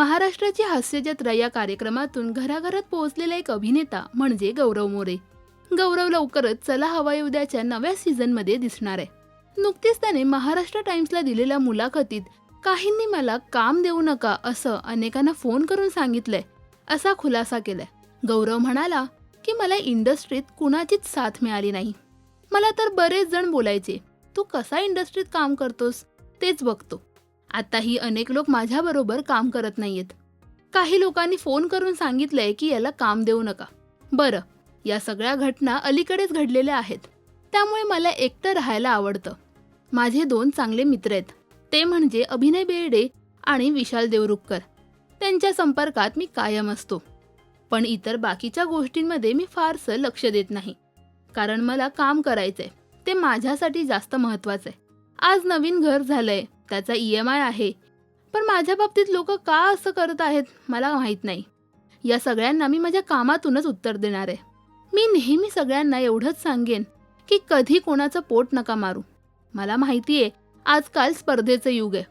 महाराष्ट्राची हास्यजत्रा या कार्यक्रमातून घराघरात पोहोचलेला एक अभिनेता म्हणजे गौरव मोरे. गौरव लवकरच चला हवा उद्याच्या नव्या सीझनमध्ये दिसणार आहे. नुकतीच त्याने महाराष्ट्र टाइम्सला दिलेल्या मुलाखतीत काहींनी मला काम देऊ नका असं अनेकांना फोन करून सांगितलंय असा खुलासा केलाय. गौरव म्हणाला की मला इंडस्ट्रीत कुणाचीच साथ मिळाली नाही. मला तर बरेच जण बोलायचे तू कसा इंडस्ट्रीत काम करतोस? तेच बघतो. आताही अनेक लोक माझ्याबरोबर काम करत नाहीयेत. काही लोकांनी फोन करून सांगितलंय की याला काम देऊ नका. बरं या सगळ्या घटना अलीकडेच घडलेल्या आहेत. त्यामुळे मला एकटं राहायला आवडतं. माझे दोन चांगले मित्र आहेत. ते म्हणजे अभिनय बेर्डे आणि विशाल देवरुखकर. त्यांच्या संपर्कात मी कायम असतो. पण इतर बाकीच्या गोष्टींमध्ये मी फारसं लक्ष देत नाही. कारण मला काम करायचंय. ते माझ्यासाठी जास्त महत्वाचं आहे आज नवीन घर झालंय. त्याचा ई एम आय आहे. पण माझ्या बाबतीत लोक का असं करत आहेत मला माहीत नाही. या सगळ्यांना मी माझ्या कामातूनच उत्तर देणार आहे. मी नेहमी सगळ्यांना एवढंच सांगेन की कधी कोणाचं पोट नका मारू. मला माहिती आहे आजकाल स्पर्धेचं युग आहे.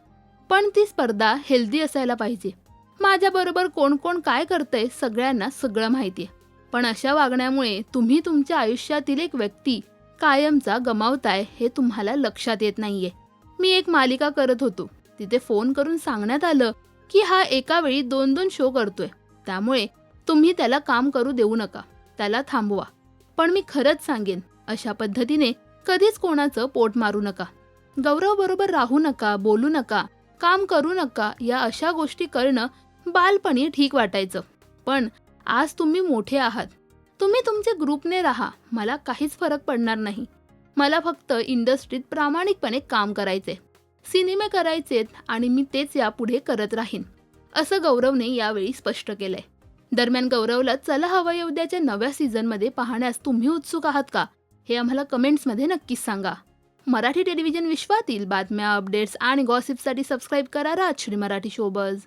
पण ती स्पर्धा हेल्दी असायला पाहिजे. माझ्याबरोबर कोण कोण काय करतंय सगळ्यांना सगळं माहिती आहे पण अशा वागण्यामुळे तुम्ही तुमच्या आयुष्यातील एक व्यक्ती कायमचा गमावताय हे तुम्हाला लक्षात येत नाहीये. मी एक मालिका करत होतो. तिथे फोन करून सांगण्यात आलं की हा एका वेळी दोन दोन शो करतोय. त्यामुळे तुम्ही त्याला काम करू देऊ नका. त्याला थांबवा. पण मी खरंच सांगेन अशा पद्धतीने कधीच कोणाचं पोट मारू नका. गौरव बरोबर राहू नका बोलू नका काम करू नका या अशा गोष्टी करणं बालपणी ठीक वाटायचं. पण आज तुम्ही मोठे आहात. तुम्ही तुमच्या ग्रुपने राहा मला काहीच फरक पडणार नाही. मला फक्त इंडस्ट्रीत प्रामाणिकपणे काम करायचे सिनेमे करायचेत आणि मी तेच यापुढे करत राहीन असं गौरवने यावेळी स्पष्ट केलंय. दरम्यान गौरवला चला हवा येऊ द्याच्या नव्या सीझनमध्ये पाहण्यास तुम्ही उत्सुक आहात का? हे आम्हाला कमेंट्समध्ये नक्कीच सांगा. मराठी टेलिव्हिजन विश्वातील बातम्या अपडेट्स आणि गॉसिपसाठी सबस्क्राईब करा राजश्री मराठी शोबज.